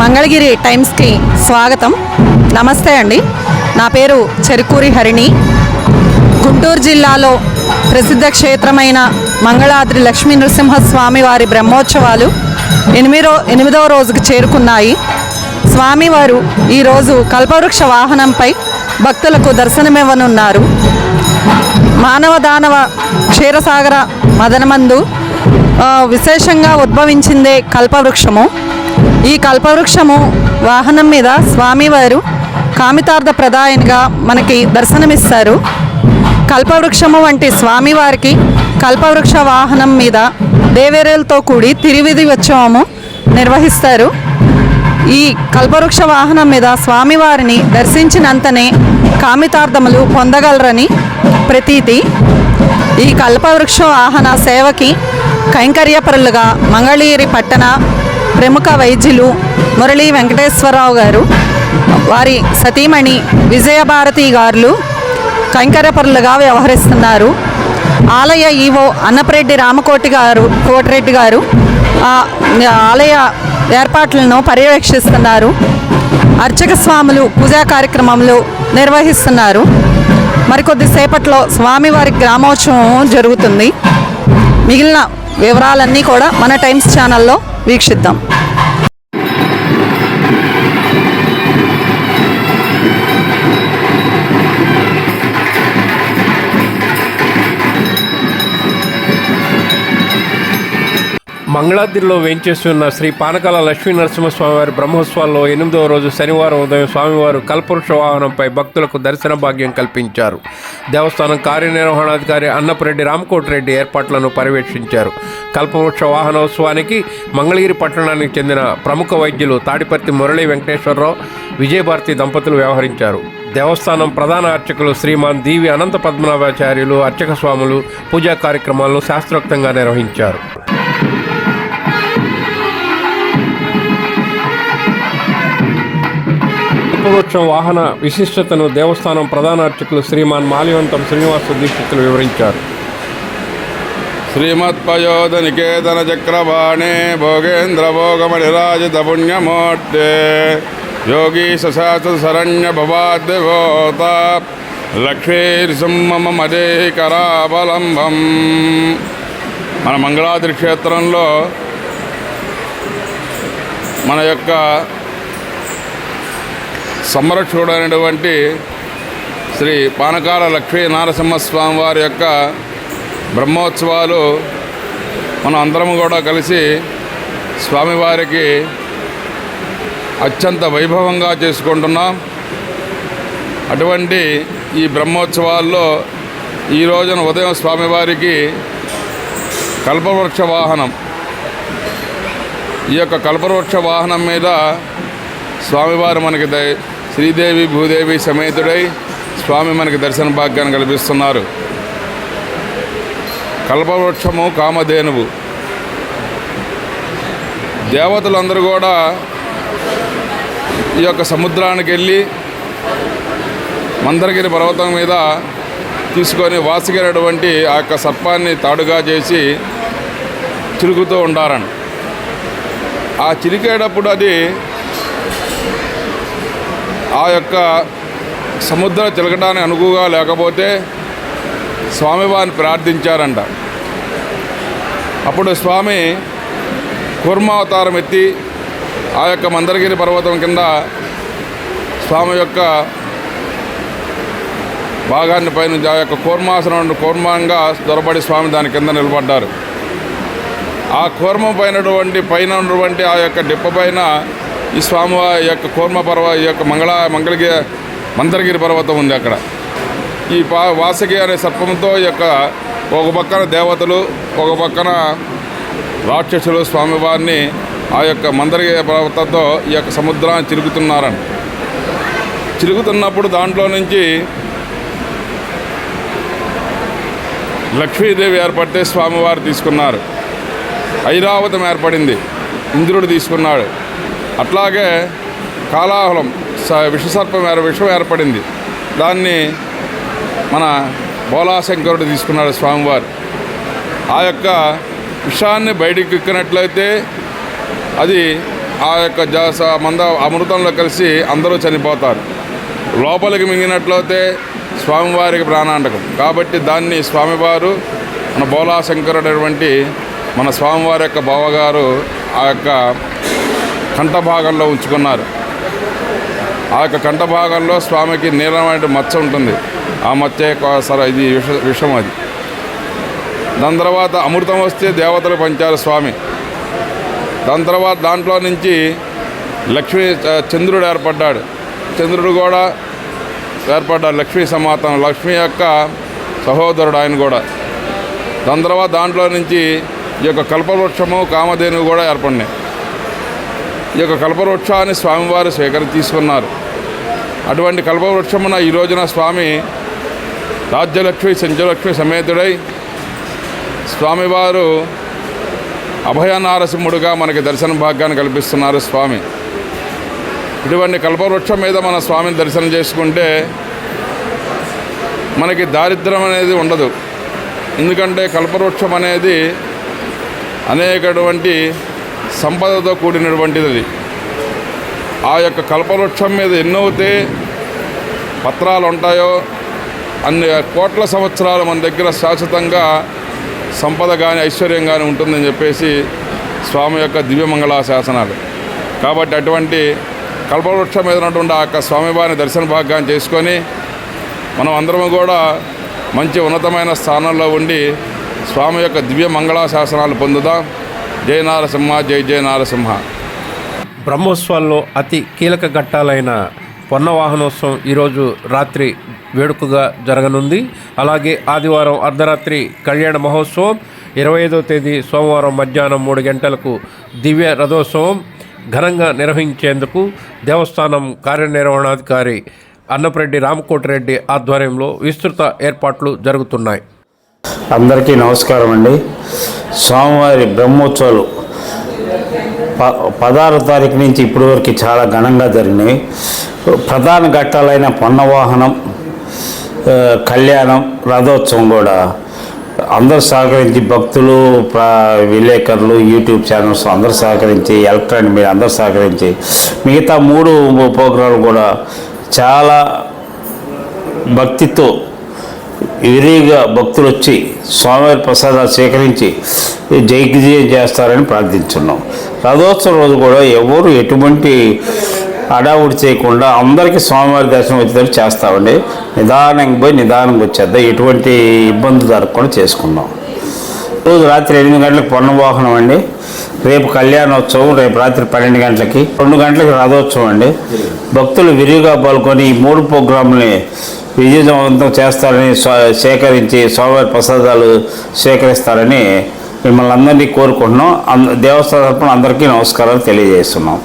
మంగళగిరి టైమ్స్కి స్వాగతం. నమస్తే అండి. నా పేరు చెరుకూరి హరిణి. గుంటూరు జిల్లాలో ప్రసిద్ధ క్షేత్రమైన మంగళాద్రి లక్ష్మీ నృసింహస్వామి వారి బ్రహ్మోత్సవాలు ఎనిమిదో ఎనిమిదవ రోజుకు చేరుకున్నాయి. స్వామివారు ఈరోజు కల్పవృక్ష వాహనంపై భక్తులకు దర్శనమివ్వనున్నారు. మానవ దానవ క్షీరసాగర మదనమందు విశేషంగా ఉద్భవించిందే కల్పవృక్షము. ఈ కల్పవృక్షము వాహనం మీద స్వామివారు కామితార్థ ప్రదాయనిగా మనకి దర్శనమిస్తారు. కల్పవృక్షము వంటి స్వామివారికి కల్పవృక్ష వాహనం మీద దేవేరేలతో కూడి తిరివిధి ఉత్సవము నిర్వహిస్తారు. ఈ కల్పవృక్ష వాహనం మీద స్వామివారిని దర్శించినంతనే కామితార్థములు పొందగలరని ప్రతీతి. ఈ కల్పవృక్ష వాహన సేవకి కైంకర్యపరులుగా మంగళగిరి పట్టణ ప్రముఖ వైద్యులు మురళీ వెంకటేశ్వరరావు గారు వారి సతీమణి విజయభారతి గారులు కైంకర్యపరులుగా వ్యవహరిస్తున్నారు. ఆలయ ఈవో అన్నపరెడ్డి రామకోటి గారు కోటిరెడ్డి గారు ఆలయ ఏర్పాట్లను పర్యవేక్షిస్తున్నారు. అర్చక స్వాములు పూజా కార్యక్రమములు నిర్వహిస్తున్నారు. మరికొద్దిసేపట్లో స్వామివారి గ్రామోత్సవం జరుగుతుంది. మిగిలిన వివరాలన్నీ కూడా మన టైమ్స్ ఛానల్లో వీక్షిద్దాం. మంగళాద్రిలో వేంచేస్తున్న శ్రీ పానకాల లక్ష్మీ నరసింహస్వామి వారి బ్రహ్మోత్సవాల్లో ఎనిమిదవ రోజు శనివారం ఉదయం స్వామివారు కల్పవృక్ష వాహనంపై భక్తులకు దర్శన భాగ్యం కల్పించారు. దేవస్థానం కార్యనిర్వహణాధికారి అన్నపరెడ్డి రామకోటిరెడ్డి ఏర్పాట్లను పర్యవేక్షించారు. కల్పవృక్ష వాహనోత్సవానికి మంగళగిరి పట్టణానికి చెందిన ప్రముఖ వైద్యులు తాడిపర్తి మురళీ వెంకటేశ్వరరావు విజయభారతి దంపతులు వ్యవహరించారు. దేవస్థానం ప్రధాన అర్చకులు శ్రీమాన్ దీవి అనంత పద్మనాభాచార్యులు అర్చక స్వాములు పూజా కార్యక్రమాలను శాస్త్రోక్తంగా నిర్వహించారు. కల్పవృక్షం వాహన విశిష్టతను దేవస్థానం ప్రధాన అర్చకులు శ్రీమాన్ మాలివంతం శ్రీనివాస దీక్షితులు వివరించారు. శ్రీమత్పయోధ నికేతన చక్రవాణే భోగేంద్ర భోగమణిరాజిత పుణ్యమూర్తే యోగీ సశాస్త్ర శరణ్య భవాద్యోత లక్ష్మీర్సింహమ మదే మన మంగళాద్రి క్షేత్రంలో మన యొక్క సంరక్షకుడైనటువంటి శ్రీ పానకాల లక్ష్మీ నారసింహస్వామి వారి యొక్క బ్రహ్మోత్సవాలు మనం అందరం కూడా కలిసి స్వామివారికి అత్యంత వైభవంగా చేసుకుంటున్నాం. అటువంటి ఈ బ్రహ్మోత్సవాల్లో ఈ రోజున ఉదయం స్వామివారికి కల్పవృక్ష వాహనం. ఈ యొక్క కల్పవృక్ష వాహనం మీద స్వామివారు మనకి ద శ్రీదేవి భూదేవి సమేతుడై స్వామి మనకి దర్శన భాగ్యాన్ని కల్పిస్తున్నారు. కల్పవృక్షము కామధేనువు. దేవతలందరూ కూడా ఈ యొక్క సముద్రానికి వెళ్ళి మందరగిరి పర్వతం మీద తీసుకొని వాసుగినటువంటి ఆ యొక్క సర్పాన్ని తాడుగా చేసి చిరుకుతూ ఉంటారని ఆ చిరికేటప్పుడు అది ఆ యొక్క సముద్ర చిలకడానికి అనుకుగా లేకపోతే స్వామివారిని ప్రార్థించారంట. అప్పుడు స్వామి కూర్మావతారం ఎత్తి ఆ యొక్క మందరగిరి పర్వతం కింద స్వామి యొక్క భాగాన్ని పైన ఆ యొక్క కూర్మాసనం కూర్మంగా దొరబడి స్వామి దాని కింద నిలబడ్డారు. ఆ కూర్మం పైనటువంటి పైన ఉన్నటువంటి ఆ యొక్క డిప్ప పైన ఈ స్వామివారి యొక్క కూర్మ పర్వ ఈ యొక్క మంగళ మంగళగిరి మందరగిరి పర్వతం ఉంది అక్కడ. ఈ పా వాసకి అనే సర్పంతో ఈ యొక్క ఒక పక్కన దేవతలు ఒక పక్కన రాక్షసులు స్వామివారిని ఆ యొక్క మందరగిరి పర్వతంతో ఈ యొక్క సముద్రాన్ని చిరుగుతున్నారని చిరుగుతున్నప్పుడు దాంట్లో నుంచి లక్ష్మీదేవి ఏర్పడితే స్వామివారు తీసుకున్నారు. ఐరావతం ఏర్పడింది. ఇంద్రుడు తీసుకున్నాడు. అట్లాగే కాలాహలం స విషసర్పం ఏర్ విషం ఏర్పడింది. దాన్ని మన బోలాశంకరుడు తీసుకున్నాడు స్వామివారు. ఆ యొక్క విషాన్ని బయటికి ఎక్కినట్లయితే అది ఆ యొక్క జాస మంద అమృతంలో కలిసి అందరూ చనిపోతారు. లోపలికి మింగినట్లయితే స్వామివారికి ప్రాణాంతకం. కాబట్టి దాన్ని స్వామివారు మన బోలాశంకరుడు అటువంటి మన స్వామివారి యొక్క బావగారు ఆ యొక్క కంఠ భాగంలో ఉంచుకున్నారు. ఆ యొక్క కంఠ భాగంలో స్వామికి నీలమైన మచ్చ ఉంటుంది. ఆ మచ్చ యొక్క ఇది విష విషం అది. దాని తర్వాత అమృతం వస్తే దేవతలు పంచారు స్వామి. దాని తర్వాత దాంట్లో నుంచి లక్ష్మీ చంద్రుడు ఏర్పడ్డాడు. చంద్రుడు కూడా ఏర్పడ్డాడు. లక్ష్మీ సమాతం లక్ష్మి యొక్క సహోదరుడు ఆయన కూడా. దాని తర్వాత దాంట్లో నుంచి ఈ యొక్క కల్పవృక్షము కామధేనువు కూడా ఏర్పడినాయి. ఈ యొక్క కల్పవృక్షాన్ని స్వామివారు స్వీకరి తీసుకున్నారు. అటువంటి కల్పవృక్షమున ఈ రోజున స్వామి రాజ్యలక్ష్మి సంజలక్ష్మి సమేతుడై స్వామివారు అభయ నారసింహుడుగా మనకి దర్శన భాగ్యాన్ని కల్పిస్తున్నారు స్వామి. ఇటువంటి కల్పవృక్షం మీద మన స్వామిని దర్శనం చేసుకుంటే మనకి దారిద్ర్యం అనేది ఉండదు. ఎందుకంటే కల్పవృక్షం అనేది అనేకటువంటి సంపదతో కూడినటువంటిది అది. ఆ యొక్క కల్పవృక్షం మీద ఎన్నైతే పత్రాలు ఉంటాయో అన్ని కోట్ల సంవత్సరాలు మన దగ్గర శాశ్వతంగా సంపద కానీ ఐశ్వర్యం కానీ ఉంటుందని చెప్పేసి స్వామి యొక్క దివ్యమంగళ శాసనాలు. కాబట్టి అటువంటి కల్పవృక్షం మీద ఉన్నటువంటి ఆ యొక్క స్వామివారిని దర్శన భాగ్యాన్ని చేసుకొని మనం అందరం కూడా మంచి ఉన్నతమైన స్థానంలో ఉండి స్వామి యొక్క దివ్య మంగళా శాసనాలు పొందుదాం. జయ నారసింహ జై జయ నారసింహ. బ్రహ్మోత్సవాల్లో అతి కీలక ఘట్టాలైన పొన్నవాహనోత్సవం ఈరోజు రాత్రి వేడుకగా జరగనుంది. అలాగే ఆదివారం అర్ధరాత్రి కళ్యాణ మహోత్సవం ఇరవై ఐదో తేదీ సోమవారం మధ్యాహ్నం మూడు గంటలకు దివ్య రథోత్సవం ఘనంగా నిర్వహించేందుకు దేవస్థానం కార్యనిర్వహణాధికారి అన్నపరెడ్డి రామకోటిరెడ్డి ఆధ్వర్యంలో విస్తృత ఏర్పాట్లు జరుగుతున్నాయి. అందరికీ నమస్కారం అండి. స్వామివారి బ్రహ్మోత్సవాలు ప పదహారో తారీఖు నుంచి ఇప్పటి వరకు చాలా ఘనంగా జరిగినాయి. ప్రధాన ఘట్టాలైన పొన్నవాహనం కళ్యాణం రథోత్సవం కూడా అందరూ సహకరించి భక్తులు విలేకరులు యూట్యూబ్ ఛానల్స్ అందరూ సహకరించి ఎలక్ట్రానిక్ మీడియా అందరూ సహకరించి మిగతా మూడు ప్రోగ్రాంలు కూడా చాలా భక్తితో విరివిగా భక్తులు వచ్చి స్వామివారి ప్రసాదాలు స్వీకరించి జయజయం చేస్తారని ప్రార్థించున్నాం. రథోత్సవం రోజు కూడా ఎవరు ఎటువంటి అడావుడి చేయకుండా అందరికీ స్వామివారి దర్శనం వచ్చేటట్టు చేస్తామండి. నిదానంగా పోయి నిదానంగా వచ్చేద్దాం. ఎటువంటి ఇబ్బందులు జరగకుండా చేసుకున్నాం రోజు రాత్రి ఎనిమిది గంటలకు పొన్న వాహనం అండి. రేపు కళ్యాణోత్సవం రేపు రాత్రి పన్నెండు గంటలకి. రెండు గంటలకి రథోత్సవం అండి. భక్తులు విరివిగా పాల్గొని ఈ మూడు ప్రోగ్రాంని విజయవంతం చేస్తారని స్వ- సేకరించి స్వామివారి ప్రసాదాలు సేకరిస్తారని మిమ్మల్ని అందరినీ కోరుకుంటున్నాం. అంద- దేవస్థానం తరపున అందరికీ నమస్కారాలు తెలియజేస్తున్నాం.